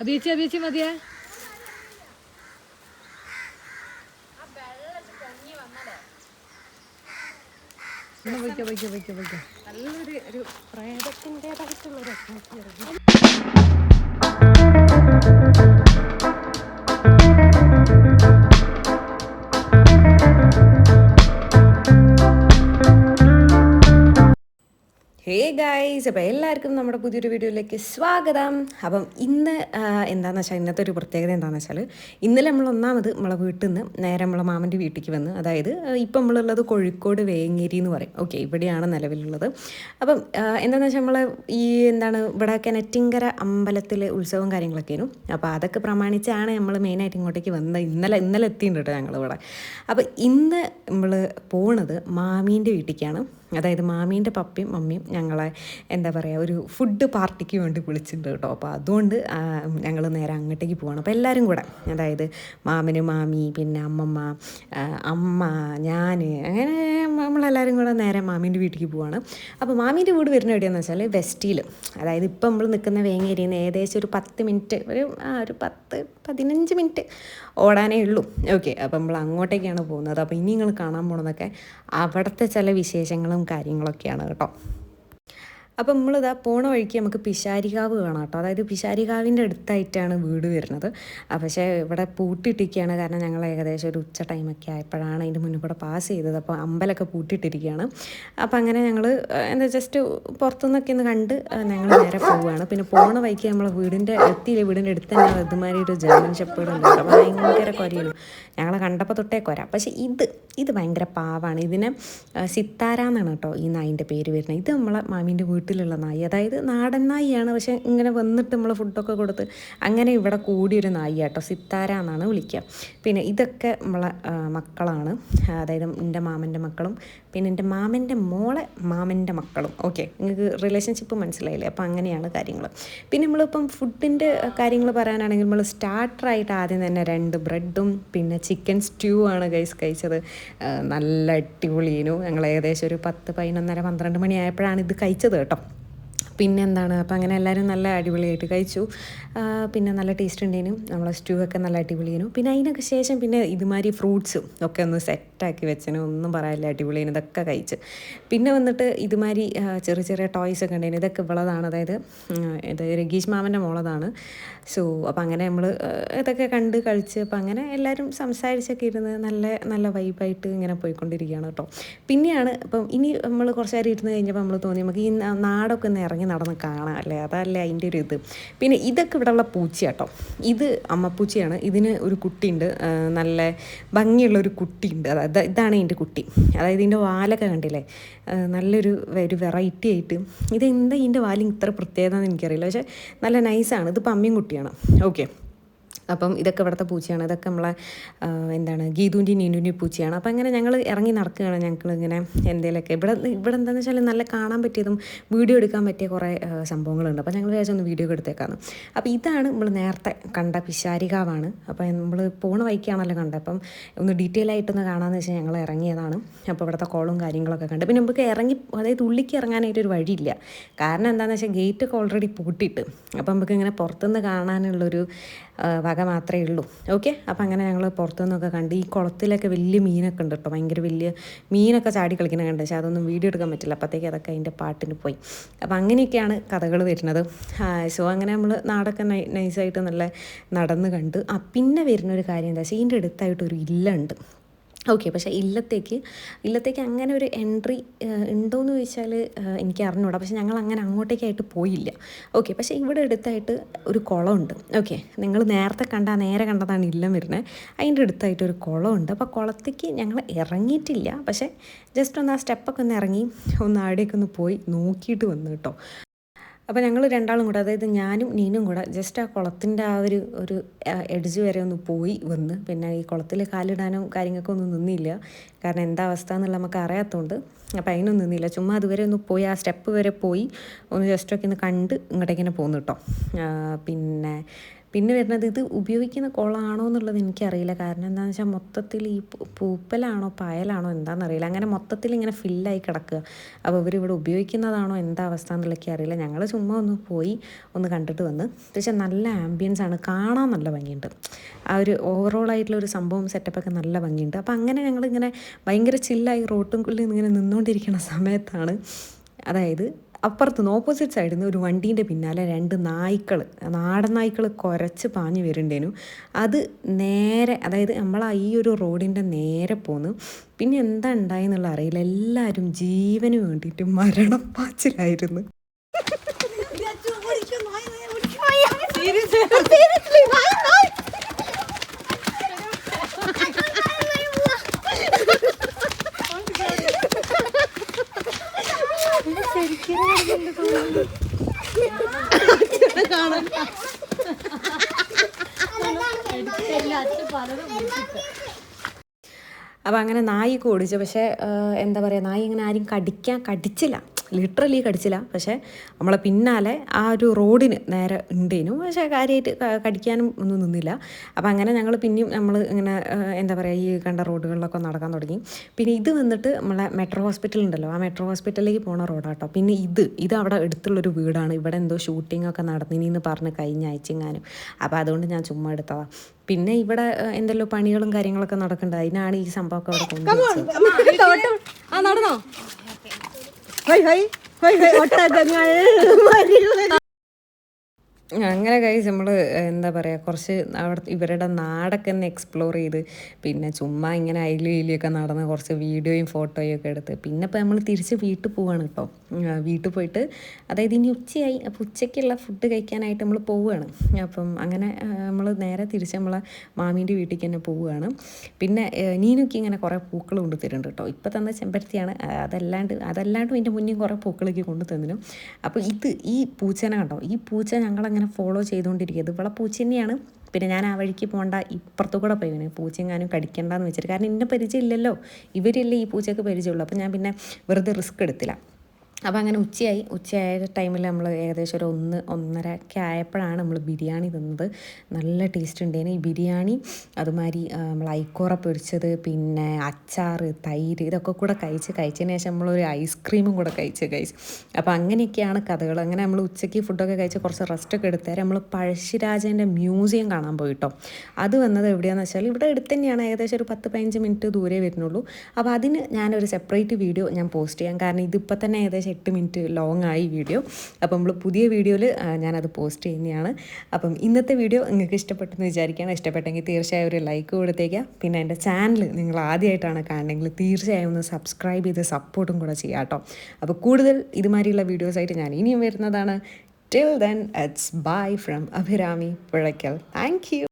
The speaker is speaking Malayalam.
അബീച്ചി അബീച്ചി മതിയേ. നല്ലൊരു ഒരു പ്രേതത്തിന്റെതായിട്ടുള്ള ഒരു ഹേ ഗായ്സ് അപ്പോൾ എല്ലാവർക്കും നമ്മുടെ പുതിയൊരു വീഡിയോയിലേക്ക് സ്വാഗതം. അപ്പം ഇന്ന് എന്താണെന്ന് വെച്ചാൽ ഇന്നത്തെ ഒരു പ്രത്യേകത എന്താണെന്ന് വെച്ചാൽ ഇന്നലെ നമ്മൾ ഒന്നാമത് നമ്മളെ വീട്ടിൽ നിന്ന് നേരെ നമ്മളെ മാമന്റെ വീട്ടിലേക്ക് വന്ന് അതായത് ഇപ്പം നമ്മളുള്ളത് കോഴിക്കോട് വേങ്ങേരി എന്ന് പറയും. ഓക്കെ ഇവിടെയാണ് നിലവിലുള്ളത്. അപ്പം എന്താണെന്ന് വെച്ചാൽ നമ്മളെ ഈ എന്താണ് ഇവിടെ കിണറ്റിങ്കര അമ്പലത്തിലെ ഉത്സവം കാര്യങ്ങളൊക്കെ ആയിരുന്നു. അപ്പോൾ അതൊക്കെ പ്രമാണിച്ചാണ് നമ്മൾ മെയിനായിട്ട് ഇങ്ങോട്ടേക്ക് വന്നത് ഇന്നലെ ഇന്നലെ എത്തിയിട്ടുണ്ട് കേട്ടോ ഞങ്ങളിവിടെ. അപ്പോൾ ഇന്ന് നമ്മൾ പോണത് മാമീന്റെ വീട്ടിലേക്കാണ് അതായത് മാമീന്റെ പപ്പയും മമ്മിയും ഞങ്ങളെ എന്താ പറയുക ഒരു ഫുഡ് പാർട്ടിക്ക് വേണ്ടി വിളിച്ചിട്ടുണ്ട് കേട്ടോ. അപ്പോൾ അതുകൊണ്ട് ഞങ്ങൾ നേരെ അങ്ങോട്ടേക്ക് പോകണം അപ്പോൾ എല്ലാവരും കൂടെ അതായത് മാമന് മാമി പിന്നെ അമ്മമ്മ അമ്മ ഞാൻ അങ്ങനെ നമ്മളെല്ലാവരും കൂടെ നേരെ മാമീന്റെ വീട്ടിലേക്ക് പോവാണ്. അപ്പോൾ മാമീന്റെ വീട് വരുന്ന എവിടെയാണെന്ന് വെച്ചാൽ വെസ്റ്റിൽ അതായത് ഇപ്പം നമ്മൾ നിൽക്കുന്ന വേങ്ങേരിയിൽ നിന്ന് ഏകദേശം ഒരു പത്ത് മിനിറ്റ് ഒരു ആ ഒരു പത്ത് പതിനഞ്ച് മിനിറ്റ് ഓടാനേ ഉള്ളൂ. ഓക്കെ അപ്പോൾ നമ്മൾ അങ്ങോട്ടേക്കാണ് പോകുന്നത്. അപ്പോൾ ഇനി നിങ്ങൾ കാണാൻ പോകുന്നതൊക്കെ അവിടുത്തെ ചില വിശേഷങ്ങളും കാര്യങ്ങളൊക്കെയാണ് കേട്ടോ. അപ്പം നമ്മളിതാ പോണ വഴിക്ക് നമുക്ക് പിശാരികാവ് കാണാം കേട്ടോ. അതായത് പിശാരികാവിന്റെ അടുത്തായിട്ടാണ് വീട് വരുന്നത്. പക്ഷേ ഇവിടെ പൂട്ടിട്ടിരിക്കുകയാണ്. കാരണം ഞങ്ങൾ ഏകദേശം ഒരു ഉച്ച ടൈമൊക്കെ ആയപ്പോഴാണ് അതിന്റെ മുന്നിൽ കൂടെ പാസ് ചെയ്തത്. അപ്പോൾ അമ്പലമൊക്കെ പൂട്ടിട്ടിരിക്കുകയാണ്. അപ്പോൾ അങ്ങനെ ഞങ്ങൾ എന്താ ജസ്റ്റ് പുറത്തുനിന്നൊക്കെ ഒന്ന് കണ്ട് ഞങ്ങൾ നേരെ പോവുകയാണ്. പിന്നെ പോണ വഴിക്ക് നമ്മളെ വീടിന്റെ എത്തിയില്ല വീടിന്റെ അടുത്ത് തന്നെ ഇതുമാതിരി ഒരു ജർമ്മൻ ഷെപ്പേഡ് ഉണ്ട് ഭയങ്കര കൊരയും ഞങ്ങളെ കണ്ടപ്പോൾ തൊട്ടേ കൊര. പക്ഷേ ഇത് ഇത് ഭയങ്കര പാവാണ്. ഇതിനെ സിത്താര എന്നാണ് കേട്ടോ ഈ നായിന്റെ പേര് വരുന്നത്. ഇത് നമ്മളെ മാമീന്റെ വീട്ടിലുള്ള നായി. അതായത് നാടൻ നായിയാണ്. പക്ഷെ ഇങ്ങനെ വന്നിട്ട് നമ്മൾ ഫുഡൊക്കെ കൊടുത്ത് അങ്ങനെ ഇവിടെ കൂടിയൊരു നായി കേട്ടോ സിത്താര എന്നാണ് വിളിക്കുക. പിന്നെ ഇതൊക്കെ നമ്മളെ മക്കളാണ്. അതായത് എന്റെ മാമന്റെ മക്കളും പിന്നെ എന്റെ മാമന്റെ മോളെ മാമന്റെ മക്കളും. ഓക്കെ നിങ്ങൾക്ക് റിലേഷൻഷിപ്പ് മനസ്സിലായില്ലേ? അപ്പോൾ അങ്ങനെയാണ് കാര്യങ്ങൾ. പിന്നെ നമ്മളിപ്പം ഫുഡിന്റെ കാര്യങ്ങൾ പറയാനാണെങ്കിൽ നമ്മൾ സ്റ്റാർട്ടറായിട്ട് ആദ്യം തന്നെ രണ്ട് ബ്രെഡും പിന്നെ ചിക്കൻ സ്റ്റ്യൂ ആണ് ഗൈസ് കഴിച്ചത് നല്ല അടിപൊളിയേനു ഞങ്ങൾ ഏകദേശം ഒരു പത്ത് പതിനൊന്നര പന്ത്രണ്ട് മണി ആയപ്പോഴാണ് ഇത് കഴിച്ചത് കേട്ടോ. പിന്നെ എന്താണ് അപ്പം അങ്ങനെ എല്ലാവരും നല്ല അടിപൊളിയായിട്ട് കഴിച്ചു. പിന്നെ നല്ല ടേസ്റ്റ് ഉണ്ടേനും. നമ്മളെ സ്റ്റൂ ഒക്കെ നല്ല അടിപൊളിയേനു. പിന്നെ അതിനൊക്കെ ശേഷം പിന്നെ ഇതുമാതിരി ഫ്രൂട്ട്സും ഒക്കെ ഒന്ന് സെറ്റാക്കി വെച്ചതിനും ഒന്നും പറയാനില്ല അടിപൊളിയേനും. ഇതൊക്കെ കഴിച്ച്. പിന്നെ വന്നിട്ട് ഇതുമാതിരി ചെറിയ ചെറിയ ടോയ്സ് ഒക്കെ ഉണ്ടായിരുന്നു ഇതൊക്കെ ഇവളതാണ്. അതായത് ഇത് രഗീഷ് മാമന്റെ മോളതാണ്. സോ അപ്പം അങ്ങനെ നമ്മൾ ഇതൊക്കെ കണ്ട് കഴിച്ച് അപ്പം അങ്ങനെ എല്ലാവരും സംസാരിച്ചൊക്കെ ഇരുന്ന് നല്ല നല്ല വൈബായിട്ട് ഇങ്ങനെ പോയിക്കൊണ്ടിരിക്കുകയാണ് കേട്ടോ. പിന്നെയാണ് ഇപ്പം ഇനി നമ്മൾ കുറച്ച് നേരം ഇരുന്ന് കഴിഞ്ഞപ്പോൾ നമ്മൾ തോന്നി നമുക്ക് ഈ നാടൊക്കെ ഒന്ന് ഇറങ്ങി നടന്ന് കാണാം അല്ലേ അതല്ലേ അതിന്റെ ഒരു ഇത്. പിന്നെ ഇതൊക്കെ ഇവിടെയുള്ള പൂച്ചയാട്ടോ. ഇത് അമ്മപ്പൂച്ചയാണ്. ഇതിന് ഒരു കുട്ടിയുണ്ട്. നല്ല ഭംഗിയുള്ള ഒരു കുട്ടിയുണ്ട് അതായത് ഇതാണ് ഇതിന്റെ കുട്ടി. അതായത് ഇതിന്റെ വാലൊക്കെ കണ്ടില്ലേ? നല്ലൊരു ഒരു വെറൈറ്റി ആയിട്ട്. ഇതെന്താ ഇതിന്റെ വാലിന് ഇത്ര പ്രത്യേകത എന്ന് എനിക്കറിയില്ല. പക്ഷേ നല്ല നൈസാണ്. ഇത് അമ്മയും കുട്ടിയാണ്. ഓക്കെ. അപ്പം ഇതൊക്കെ ഇവിടുത്തെ പൂച്ചയാണ്. ഇതൊക്കെ നമ്മളെ എന്താണ് ഗീതുവിന്റെ നീനുവിന്റെ പൂച്ചയാണ്. അപ്പം അങ്ങനെ ഞങ്ങൾ ഇറങ്ങി നടക്കുകയാണ്. ഞങ്ങൾ ഇങ്ങനെ എന്തെങ്കിലുമൊക്കെ ഇവിടെ ഇവിടെ എന്താണെന്ന് വെച്ചാൽ നല്ല കാണാൻ പറ്റിയതും വീഡിയോ എടുക്കാൻ പറ്റിയ കുറേ സംഭവങ്ങളുണ്ട്. അപ്പോൾ ഞങ്ങൾ വിചാരിച്ചു ഒന്ന് വീഡിയോ എടുത്തേക്കാന്ന്. അപ്പോൾ ഇതാണ് നമ്മൾ നേരത്തെ കണ്ട പിശാരികാവാണ്. അപ്പോൾ നമ്മൾ പോണ വൈക്കാണല്ലോ കണ്ടത്. അപ്പം ഒന്ന് ഡീറ്റെയിൽ ആയിട്ടൊന്ന് കാണാമെന്ന് വെച്ചാൽ ഞങ്ങൾ ഇറങ്ങിയതാണ്. അപ്പോൾ ഇവിടുത്തെ കോളും കാര്യങ്ങളൊക്കെ കണ്ട്. പിന്നെ നമുക്ക് ഇറങ്ങി അതായത് ഉള്ളിക്ക് ഇറങ്ങാനായിട്ട് ഒരു വഴിയില്ല. കാരണം എന്താണെന്ന് വെച്ചാൽ ഗേറ്റ് ഒക്കെ ഓൾറെഡി പൂട്ടിയിട്ട്. അപ്പം നമുക്ക് ഇങ്ങനെ പുറത്തുനിന്ന് കാണാനുള്ളൊരു വക മാത്രമേ ഉള്ളൂ. ഓക്കെ അപ്പം അങ്ങനെ ഞങ്ങൾ പുറത്തുനിന്നൊക്കെ കണ്ട് ഈ കുളത്തിലൊക്കെ വലിയ മീനൊക്കെ ഉണ്ട് കേട്ടോ. ഭയങ്കര വലിയ മീനൊക്കെ ചാടി കളിക്കുന്ന കണ്ട്. പക്ഷേ അതൊന്നും വീഡിയോ എടുക്കാൻ പറ്റില്ല. അപ്പോഴത്തേക്ക് അതൊക്കെ അതിന്റെ പാട്ടിന് പോയി. അപ്പം അങ്ങനെയൊക്കെയാണ് കഥകൾ വരുന്നത്. സോ അങ്ങനെ നമ്മൾ നാടൊക്കെ നൈസായിട്ട് നല്ല നടന്ന് കണ്ട്. ആ പിന്നെ വരുന്ന ഒരു കാര്യം എന്താ വെച്ചാൽ ഇതിന്റെ അടുത്തായിട്ടൊരു ഇല്ലുണ്ട് ഓക്കെ പക്ഷേ ഇല്ലത്തേക്ക് ഇല്ലത്തേക്ക് അങ്ങനെ ഒരു എൻട്രി ഉണ്ടോയെന്ന് ചോദിച്ചാൽ എനിക്ക് അറിഞ്ഞൂടാ. പക്ഷേ ഞങ്ങൾ അങ്ങനെ അങ്ങോട്ടേക്കായിട്ട് പോയില്ല. ഓക്കെ പക്ഷേ ഇവിടെ അടുത്തായിട്ട് ഒരു കുളമുണ്ട്. ഓക്കെ നിങ്ങൾ നേരത്തെ കണ്ട നേരെ കണ്ടതാണ് ഇല്ലം വരുന്നത് അതിന്റെ അടുത്തായിട്ട് ഒരു കുളമുണ്ട്. അപ്പോൾ കുളത്തേക്ക് ഞങ്ങൾ ഇറങ്ങിയിട്ടില്ല. പക്ഷേ ജസ്റ്റ് ഒന്ന് ആ സ്റ്റെപ്പൊക്കെ ഒന്ന് ഇറങ്ങി ഒന്ന് ആടെയൊക്കെ ഒന്ന് പോയി നോക്കിയിട്ട് വന്നു കേട്ടോ. അപ്പോൾ ഞങ്ങൾ രണ്ടാളും കൂടെ അതായത് ഞാനും നീനും കൂടെ ജസ്റ്റ് ആ കുളത്തിന്റെ ആ ഒരു ഒരു എഡ്ജ് വരെ ഒന്ന് പോയി വന്ന് പിന്നെ ഈ കുളത്തിൽ കാലിടാനും കാര്യങ്ങൾക്കും ഒന്നും നിന്നില്ല. കാരണം എന്താ അവസ്ഥ എന്നുള്ള നമുക്ക് അറിയാത്തതുകൊണ്ട് അപ്പോൾ അതിനൊന്നും നിന്നില്ല. ചുമ്മാ അതുവരെ ഒന്ന് പോയി ആ സ്റ്റെപ്പ് വരെ പോയി ഒന്ന് ജസ്റ്റൊക്കെ ഒന്ന് കണ്ട് ഇങ്ങോട്ടേക്കിനെ പോന്നു കേട്ടോ പിന്നെ പിന്നെ വരുന്നത് ഇത് ഉപയോഗിക്കുന്ന കുളമാണോ എന്നുള്ളത് എനിക്കറിയില്ല. കാരണം എന്താണെന്ന് വെച്ചാൽ മൊത്തത്തിൽ ഈ പൂപ്പലാണോ പായലാണോ എന്താണെന്നറിയില്ല അങ്ങനെ മൊത്തത്തിൽ ഇങ്ങനെ ഫില്ലായി കിടക്കുക. അപ്പോൾ ഇവരിവിടെ ഉപയോഗിക്കുന്നതാണോ എന്താ അവസ്ഥ എന്നുള്ളതൊക്കെ അറിയില്ല. ഞങ്ങൾ ചുമ്മാ ഒന്ന് പോയി ഒന്ന് കണ്ടിട്ട് വന്ന് പക്ഷേ നല്ല ആംബിയൻസ് ആണ്. കാണാൻ നല്ല ഭംഗിയുണ്ട്. ആ ഒരു ഓവറോൾ ആയിട്ടുള്ള ഒരു സംഭവം സെറ്റപ്പൊക്കെ നല്ല ഭംഗിയുണ്ട്. അപ്പോൾ അങ്ങനെ ഞങ്ങളിങ്ങനെ ഭയങ്കര ചില്ലായി റോട്ടും ഇങ്ങനെ നിന്നുകൊണ്ടിരിക്കുന്ന സമയത്താണ്. അതായത് അപ്പുറത്ത് നിന്ന് ഓപ്പോസിറ്റ് സൈഡിൽ നിന്ന് ഒരു വണ്ടീന്റെ പിന്നാലെ രണ്ട് നായ്ക്കൾ നാടൻ നായ്ക്കൾ കുരച്ച് പാഞ്ഞു വരുന്നുണ്ടേനു അത് നേരെ അതായത് നമ്മൾ ഈ ഒരു റോഡിന്റെ നേരെ പോന്നു പിന്നെ എന്താ ഉണ്ടായെന്നുള്ള അറിയില്ല. എല്ലാവരും ജീവന് വേണ്ടിയിട്ട് മരണപ്പാച്ചിലായിരുന്നു അപ്പോൾ അങ്ങനെ നായി ഓടിച്ചു. പക്ഷേ എന്താ പറയുക നായി ഇങ്ങനെ ആരും കടിക്കാൻ കടിച്ചില്ല. ലിറ്ററലി കടിച്ചില്ല. പക്ഷേ നമ്മളെ പിന്നാലെ ആ ഒരു റോഡിന് നേരെ ഉണ്ടേനു. പക്ഷേ കാര്യമായിട്ട് കടിക്കാനും ഒന്നും നിന്നില്ല. അപ്പോൾ അങ്ങനെ ഞങ്ങൾ പിന്നെയും നമ്മൾ ഇങ്ങനെ എന്താ പറയുക ഈ കണ്ട റോഡുകളിലൊക്കെ നടക്കാൻ തുടങ്ങി. പിന്നെ ഇത് വന്നിട്ട് നമ്മളെ മെട്രോ ഹോസ്പിറ്റൽ ഉണ്ടല്ലോ. ആ മെട്രോ ഹോസ്പിറ്റലിലേക്ക് പോണ റോഡാട്ടോ. പിന്നെ ഇത് ഇത് അവിടെ അടുത്തുള്ളൊരു വീടാണ്. ഇവിടെ എന്തോ ഷൂട്ടിംഗ് ഒക്കെ നടന്നിനി പറഞ്ഞ് കഴിഞ്ഞ അയച്ചെങ്ങാനും അപ്പോൾ അതുകൊണ്ട് ഞാൻ ചുമ്മാ എടുത്തതാണ് പിന്നെ ഇവിടെ എന്തെല്ലോ പണികളും കാര്യങ്ങളൊക്കെ നടക്കുന്നുണ്ട് അതിനാണ് ഈ സംഭവമൊക്കെ അവിടെ കൊണ്ടുവച്ചത്. ആ നടന്നോ ഹൈ ഹൈ ഹൈ ഹൈ ഒട്ടകങ്ങൾ മരികൾ അങ്ങനെ കഴിച്ച് നമ്മൾ എന്താ പറയുക കുറച്ച് അവിടെ ഇവരുടെ നാടൊക്കെ ഒന്ന് എക്സ്പ്ലോർ ചെയ്ത് പിന്നെ ചുമ്മാ ഇങ്ങനെ അയിലും ഇലിയൊക്കെ നടന്ന് കുറച്ച് വീഡിയോയും ഫോട്ടോയും ഒക്കെ എടുത്ത്. പിന്നെ ഇപ്പോൾ നമ്മൾ തിരിച്ച് വീട്ടിൽ പോവുകയാണ് കേട്ടോ വീട്ടിൽ പോയിട്ട് അതായത് ഇനി ഉച്ചയായി അപ്പോൾ ഉച്ചയ്ക്കുള്ള ഫുഡ് കഴിക്കാനായിട്ട് നമ്മൾ പോവുകയാണ് അപ്പം അങ്ങനെ നമ്മൾ നേരെ തിരിച്ച് നമ്മളെ മാമീന്റെ വീട്ടിലേക്ക് തന്നെ പോവുകയാണ് പിന്നെ നീനൊക്കെ ഇങ്ങനെ കുറേ പൂക്കൾ കൊണ്ട് തരുന്നുണ്ട് കേട്ടോ ഇപ്പോൾ തന്ന ചെമ്പരത്തിയാണ്. അതല്ലാണ്ട് അതല്ലാണ്ടും ഇതിന്റെ മുന്നേ കുറേ പൂക്കളൊക്കെ കൊണ്ട് തന്നിനും അപ്പോൾ ഇത് ഈ പൂച്ചനെ കണ്ടോ? ഈ പൂച്ച ഞങ്ങളങ്ങനെ ഫോളോ ചെയ്തുകൊണ്ടിരിക്കുക ഇത് ഇവളെ പൂച്ച തന്നെയാണ് പിന്നെ ഞാൻ ആ വഴിക്ക് പോകണ്ട ഇപ്പുറത്തു കൂടെ പോയി. ഇവന് പൂച്ചയെങ്ങാനും കടിക്കണ്ടെന്ന് വെച്ചിട്ട്. കാരണം ഇന്ന പരിചയമില്ലല്ലോ. ഇവരില്ലേ ഈ പൂച്ചയ്ക്ക് പരിചയമുള്ളൂ. അപ്പോൾ ഞാൻ പിന്നെ വെറുതെ റിസ്ക് എടുത്തില്ല. അപ്പോൾ അങ്ങനെ ഉച്ചയായി. ഉച്ചയായ ടൈമിൽ നമ്മൾ ഏകദേശം ഒരു ഒന്ന് ഒന്നര ഒക്കെ ആയപ്പോഴാണ് നമ്മൾ ബിരിയാണി തിന്നത്. നല്ല ടേസ്റ്റ് ഉണ്ടായിരുന്നു. ഈ ബിരിയാണി അതുമാതിരി നമ്മൾ ഐക്കോറ പൊരിച്ചത് പിന്നെ അച്ചാർ തൈര് ഇതൊക്കെ കൂടെ കഴിച്ച് കഴിച്ചതിന് ശേഷം നമ്മളൊരു ഐസ്ക്രീമും കൂടെ കഴിച്ച് കഴിച്ച്. അപ്പോൾ അങ്ങനെയൊക്കെയാണ് കഥകൾ അങ്ങനെ നമ്മൾ ഉച്ചയ്ക്ക് ഫുഡൊക്കെ കഴിച്ച് കുറച്ച് റെസ്റ്റൊക്കെ എടുത്തേരം നമ്മൾ പഴശ്ശിരാജേന്റെ മ്യൂസിയം കാണാൻ പോയിട്ടോ. അത് വന്നത് എവിടെയാണെന്ന് വെച്ചാൽ ഇവിടെ അടുത്ത് തന്നെയാണ്. ഏകദേശം ഒരു പത്ത് പതിനഞ്ച് മിനിറ്റ് ദൂരെ വരുന്നുള്ളൂ. അപ്പോൾ അതിന് ഞാനൊരു സെപ്പറേറ്റ് വീഡിയോ ഞാൻ പോസ്റ്റ് ചെയ്യാം. കാരണം ഇതിപ്പോൾ തന്നെ ഏകദേശം എട്ട് മിനിറ്റ് ലോങ് ആയി വീഡിയോ അപ്പം നമ്മൾ പുതിയ വീഡിയോയിൽ ഞാനത് പോസ്റ്റ് ചെയ്യുന്നതാണ് അപ്പം ഇന്നത്തെ വീഡിയോ നിങ്ങൾക്ക് ഇഷ്ടപ്പെട്ടെന്ന് വിചാരിക്കുകയാണ്. ഇഷ്ടപ്പെട്ടെങ്കിൽ തീർച്ചയായും ഒരു ലൈക്ക് കൊടുത്തേക്കുക പിന്നെ എന്റെ ചാനൽ നിങ്ങൾ ആദ്യമായിട്ടാണ് കാണണമെങ്കിൽ തീർച്ചയായും ഒന്ന് സബ്സ്ക്രൈബ് ചെയ്ത് സപ്പോർട്ടും കൂടെ ചെയ്യാം കേട്ടോ. അപ്പോൾ കൂടുതൽ ഇതുമാതിരിയുള്ള വീഡിയോസായിട്ട് ഞാൻ ഇനിയും വരുന്നതാണ്. Till then it's bye from Abhirami Puzhakkal thank you